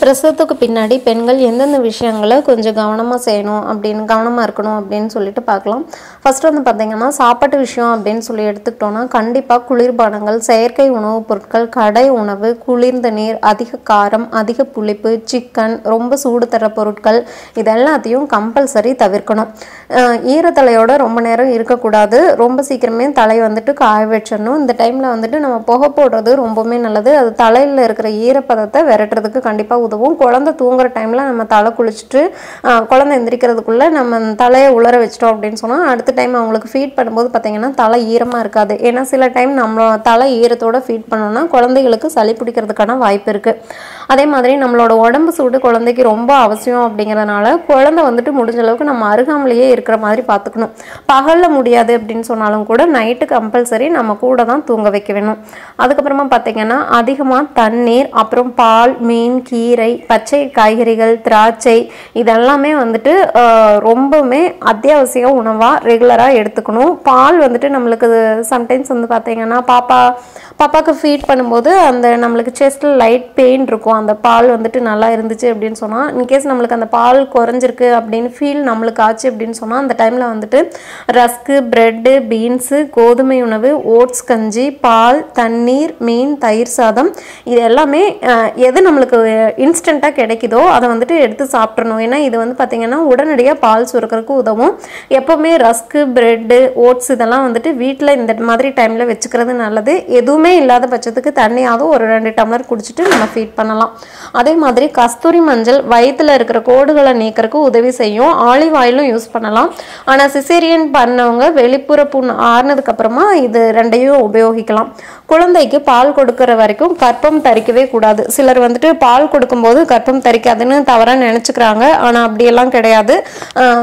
பிரசவத்துக்கு பின்னாடி பெண்கள் எந்தெந்த விஷயங்களை கொஞ்சம் கவனமாக செய்யணும் அப்படின்னு கவனமாக இருக்கணும் அப்படின்னு சொல்லிட்டு பார்க்கலாம். ஃபஸ்ட்டு வந்து பார்த்திங்கன்னா சாப்பாட்டு விஷயம் அப்படின்னு சொல்லி எடுத்துக்கிட்டோம்னா கண்டிப்பாக குளிர்பானங்கள் செயற்கை உணவுப் பொருட்கள் கடை உணவு குளிர்ந்த நீர் அதிக காரம் அதிக புளிப்பு சிக்கன் ரொம்ப சூடு தர பொருட்கள் இது எல்லாத்தையும் கம்பல்சரி தவிர்க்கணும் ஈரத்தலையோட ரொம்ப நேரம் இருக்கக்கூடாது. ரொம்ப சீக்கிரமே தலை வந்துட்டு காய வச்சிடணும். இந்த டைமில் வந்துட்டு நம்ம புகை போடுறது ரொம்பவுமே நல்லது. அது தலையில் இருக்கிற ஈரப்பதத்தை விரட்டுறதுக்கு கண்டிப்பாக உதவும் குழந்தை தூங்குற டைமில் நம்ம தலை குளிச்சுட்டு குழந்தை எந்திரிக்கிறதுக்குள்ளே நம்ம தலையை உலர வச்சிட்டோம் அப்படின்னு சொன்னால் அடுத்த டைம் அவங்களுக்கு ஃபீட் பண்ணும்போது பார்த்தீங்கன்னா தலை ஈரமாக இருக்காது. ஏன்னா சில டைம் நம்ம தலை ஈரத்தோட ஃபீட் பண்ணோம்னா குழந்தைகளுக்கு சளி பிடிக்கிறதுக்கான வாய்ப்பு இருக்குது அதே மாதிரி நம்மளோட உடம்பு சூடு குழந்தைக்கு ரொம்ப அவசியம் அப்படிங்கிறதுனால குழந்தை வந்துட்டு முடிஞ்ச அளவுக்கு நம்ம அருகாமலேயே இருக்கிற மாதிரி பார்த்துக்கணும். பகலில் முடியாது அப்படின்னு சொன்னாலும் கூட நைட்டு கம்பல்சரி நம்ம கூட தான் தூங்க வைக்க வேணும். அதுக்கப்புறமா பார்த்தீங்கன்னா அதிகமாக தண்ணீர் அப்புறம் பால் மீன் கீரை பச்சை காய்கறிகள் திராட்சை இதெல்லாமே வந்துட்டு ரொம்பவுமே அத்தியாவசிய உணவாக ரெகுலராக எடுத்துக்கணும். பால் வந்துட்டு நம்மளுக்கு சம்டைம்ஸ் வந்து பார்த்தீங்கன்னா பாப்பா பாப்பாவுக்கு ஃபீட் பண்ணும்போது அந்த நம்மளுக்கு செஸ்ட்டில் லைட் பெயின் இருக்கும். அந்த பால் வந்துட்டு நல்லா இருந்துச்சு அப்படின்னு சொன்னால் இன்கேஸ் நம்மளுக்கு அந்த பால் குறைஞ்சிருக்கு அப்படின்னு ஃபீல் நம்மளுக்கு ஆச்சு அப்படின்னு சொன்னால் அந்த டைமில் வந்துட்டு ரஸ்க்கு ப்ரெட்டு பீன்ஸு கோதுமை உணவு ஓட்ஸ் கஞ்சி பால் தண்ணீர் மீன் தயிர் சாதம் இது எல்லாமே எது நம்மளுக்கு இன்ஸ்டண்ட்டாக கிடைக்குதோ அதை வந்துட்டு எடுத்து சாப்பிட்றணும் ஏன்னா இது வந்து பார்த்திங்கன்னா உடனடியாக பால் சுரக்கிறதுக்கு உதவும். எப்போவுமே ரஸ்க்கு ப்ரெட்டு ஓட்ஸ் இதெல்லாம் வந்துட்டு வீட்டில் இந்த மாதிரி டைமில் வச்சுக்கிறது நல்லது. எதுவுமே இல்லாத பட்சத்துக்கு தண்ணியாவது ஒரு ரெண்டு டம்ளர் குடிச்சிட்டு நம்ம ஃபீட் பண்ணலாம். அதே மாதிரி கஸ்தூரி மஞ்சள் வயிற்றில் இருக்கிற கோடுகளை நீக்கிறதுக்கு உதவி செய்யும். ஆலிவ் ஆயிலும் யூஸ் பண்ணலாம். ஆனால் சிசேரியன் பண்ணவங்க வெளிப்புற புண் ஆறுனதுக்கு அப்புறமா இது ரெண்டையும் உபயோகிக்கலாம். குழந்தைக்கு பால் கொடுக்கிற வரைக்கும் கற்பம் தரிக்கவே கூடாது. சிலர் வந்துட்டு பால் கொடுக்கும்போது கற்பம் தரிக்காதுன்னு தவறாக நினச்சிக்கிறாங்க. ஆனால் அப்படியெல்லாம் கிடையாது.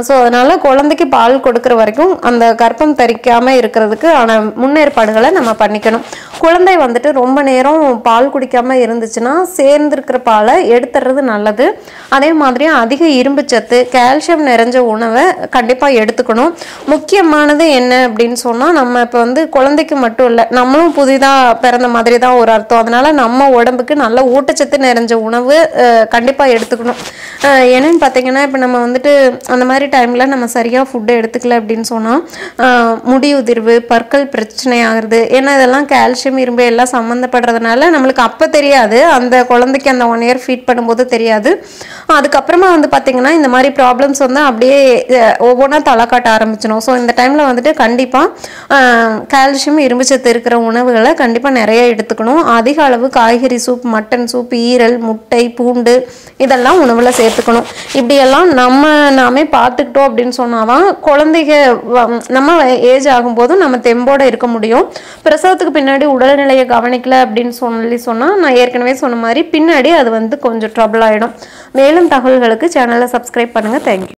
ஸோ அதனால் குழந்தைக்கு பால் கொடுக்குற வரைக்கும் அந்த கற்பம் தரிக்காமல் இருக்கிறதுக்கு ஆனால் முன்னேற்பாடுகளை நம்ம பண்ணிக்கணும். குழந்தை வந்துட்டு ரொம்ப நேரம் பால் குடிக்காமல் இருந்துச்சுன்னா சேர்ந்துருக்கிற பாலை எடுத்துறது நல்லது. அதே மாதிரி அதிக இரும்புச்சத்து கால்சியம் நிறைஞ்ச உணவை கண்டிப்பாக எடுத்துக்கணும். முக்கியமானது என்ன அப்படின்னு சொன்னால் நம்ம இப்போ வந்து குழந்தைக்கு மட்டும் இல்லை நம்மளும் புதிதாக பிறந்த மாதிரி தான் ஒரு அர்த்தம். அதனால நம்ம உடம்புக்கு நல்ல ஊட்டச்சத்து நிறைஞ்ச உணவு கண்டிப்பாக எடுத்துக்கணும். என்னென்னு என்னன்னு பார்த்தீங்கன்னா இப்போ நம்ம வந்துட்டு அந்த மாதிரி டைமில் நம்ம சரியாக ஃபுட்டை எடுத்துக்கல அப்படின்னு சொன்னால் முடி உதிர்வு பற்கள் பிரச்சனை ஆகுறது ஏன்னா இதெல்லாம் கால்சியம் இரும்பு எல்லாம் சம்மந்தப்படுறதுனால நம்மளுக்கு அப்போ தெரியாது. அந்த குழந்தைக்கு அந்த ஒன் இயர் ஃபீட் பண்ணும்போது தெரியாது. அதுக்கப்புறமா வந்து பார்த்தீங்கன்னா இந்த மாதிரி ப்ராப்ளம்ஸ் வந்து அப்படியே ஒவ்வொன்றா தலை காட்ட ஆரம்பிச்சிடும் ஸோ இந்த டைமில் வந்துட்டு கண்டிப்பாக கால்சியம் இரும்புச்சத்து இருக்கிற உணவுகளை கண்டிப்பாக நிறைய எடுத்துக்கணும். அதிக அளவு காய்கறி சூப் மட்டன் சூப் ஈரல் முட்டை பூண்டு இதெல்லாம் உணவில் சேர்த்துக்கணும். இப்படியெல்லாம் நம்ம நாமே பார்த்துக்கிட்டோம் அப்படின்னு சொன்னாதான் குழந்தைங்க நம்ம ஏஜ் ஆகும்போதும் நம்ம தெம்போட இருக்க முடியும். பிரசவத்துக்கு பின்னாடி உடல்நிலையை கவனிக்கல அப்படின்னு சொல்லி சொன்னால் நான் ஏற்கனவே சொன்ன மாதிரி பின்னாடி அது வந்து கொஞ்சம் ட்ரபிள் ஆகிடும் மேலும் தகவல்களுக்கு சேனலை சப்ஸ்கிரைப் பண்ணுங்கள் தேங்க்யூ